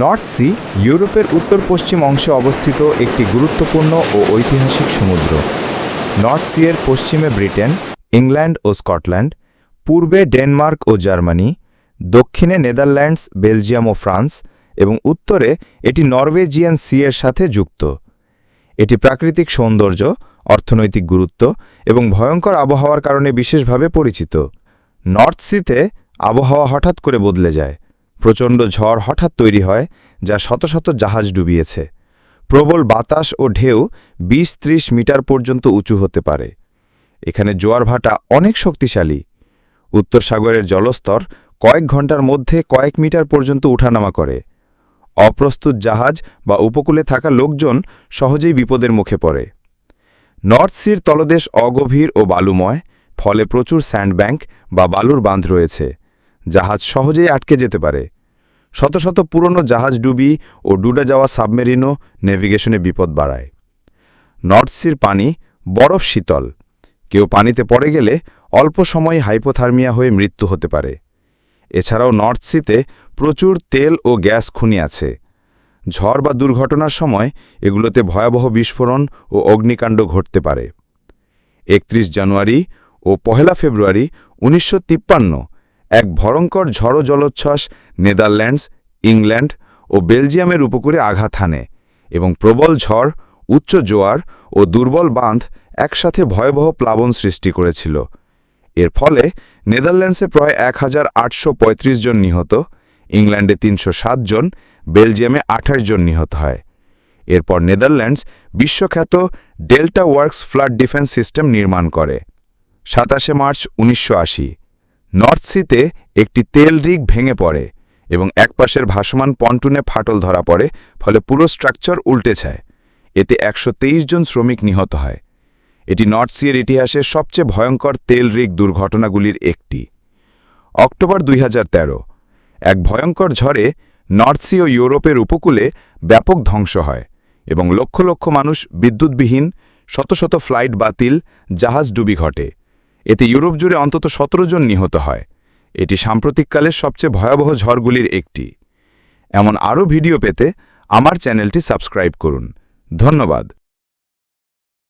North Sea ইউরোপের উত্তর পশ্চিম অংশে অবস্থিত একটি গুরুত্বপূর্ণ ও ঐতিহাসিক সমুদ্র। নর্থ সি এর পশ্চিমে ব্রিটেন, ইংল্যান্ড ও স্কটল্যান্ড, পূর্বে ডেনমার্ক ও জার্মানি, দক্ষিণে নেদারল্যান্ডস, বেলজিয়াম ও ফ্রান্স, এবং উত্তরে এটি নরওয়েজিয়ান সি এর সাথে যুক্ত। এটি প্রাকৃতিক সৌন্দর্য, অর্থনৈতিক গুরুত্ব এবং ভয়ঙ্কর আবহাওয়ার কারণে বিশেষভাবে পরিচিত। নর্থ সিতে আবহাওয়া হঠাৎ করে বদলে যায়। প্রচণ্ড ঝড় হঠাৎ তৈরি হয়, যা শত শত জাহাজ ডুবিয়েছে। প্রবল বাতাস ও ঢেউ ২০-৩০ মিটার পর্যন্ত উঁচু হতে পারে। এখানে জোয়ার ভাটা অনেক শক্তিশালী। উত্তর সাগরের জলস্তর কয়েক ঘণ্টার মধ্যে কয়েক মিটার পর্যন্ত উঠানামা করে। অপ্রস্তুত জাহাজ বা উপকূলে থাকা লোকজন সহজেই বিপদের মুখে পড়ে। নর্থ সির তলদেশ অগভীর ও বালুময়, ফলে প্রচুর স্যান্ডব্যাংক বা বালুর বাঁধ রয়েছে। জাহাজ সহজেই আটকে যেতে পারে। শত শত পুরনো জাহাজ ডুবি ও ডুবে যাওয়া সাবমেরিনও নেভিগেশনে বিপদ বাড়ায়। নর্থ সির পানি বরফ শীতল। কেউ পানিতে পড়ে গেলে অল্প সময় হাইপোথার্মিয়া হয়ে মৃত্যু হতে পারে। এছাড়াও নর্থ সিতে প্রচুর তেল ও গ্যাস খুনি আছে। ঝড় বা দুর্ঘটনার সময় এগুলোতে ভয়াবহ বিস্ফোরণ ও অগ্নিকাণ্ড ঘটতে পারে। একত্রিশ জানুয়ারি ও পহেলা ফেব্রুয়ারি উনিশশো তিপ্পান্ন এক ভয়ঙ্কর ঝড়ো জলোচ্ছ্বাস নেদারল্যান্ডস, ইংল্যান্ড ও বেলজিয়ামের উপকূলে আঘাত হানে এবং প্রবল ঝড়, উচ্চ জোয়ার ও দুর্বল বাঁধ একসাথে ভয়াবহ প্লাবন সৃষ্টি করেছিল। এর ফলে নেদারল্যান্ডসে প্রায় এক হাজার আটশো পঁয়ত্রিশ জন নিহত, ইংল্যান্ডে তিনশো সাত জন, বেলজিয়ামে আঠাশ জন নিহত হয়। এরপর নেদারল্যান্ডস বিশ্বখ্যাত Delta Works flood defence system নির্মাণ করে। সাতাশে মার্চ উনিশশো আশি। নর্থ সিতে একটি তেল রিগ ভেঙে পড়ে এবং একপাশের ভাসমান পন্টুনে ফাটল ধরা পড়ে, ফলে পুরো স্ট্রাকচার উল্টে যায়। এতে একশো তেইশ জন শ্রমিক নিহত হয়। এটি নর্থ সিয়ের ইতিহাসে সবচেয়ে ভয়ঙ্কর তেল রিগ দুর্ঘটনাগুলির একটি। অক্টোবর দুই এক ভয়ঙ্কর ঝড়ে নর্থ সি ও ইউরোপের উপকূলে ব্যাপক ধ্বংস হয় এবং লক্ষ লক্ষ মানুষ বিদ্যুৎবিহীন, শত শত ফ্লাইট বাতিল, জাহাজ ডুবি ঘটে। এতে ইউরোপ জুড়ে অন্তত সতেরো জন নিহত হয়। এটি সাম্প্রতিককালের সবচেয়ে ভয়াবহ ঝড়গুলির একটি। এমন আরও ভিডিও পেতে আমার চ্যানেলটি সাবস্ক্রাইব করুন। ধন্যবাদ।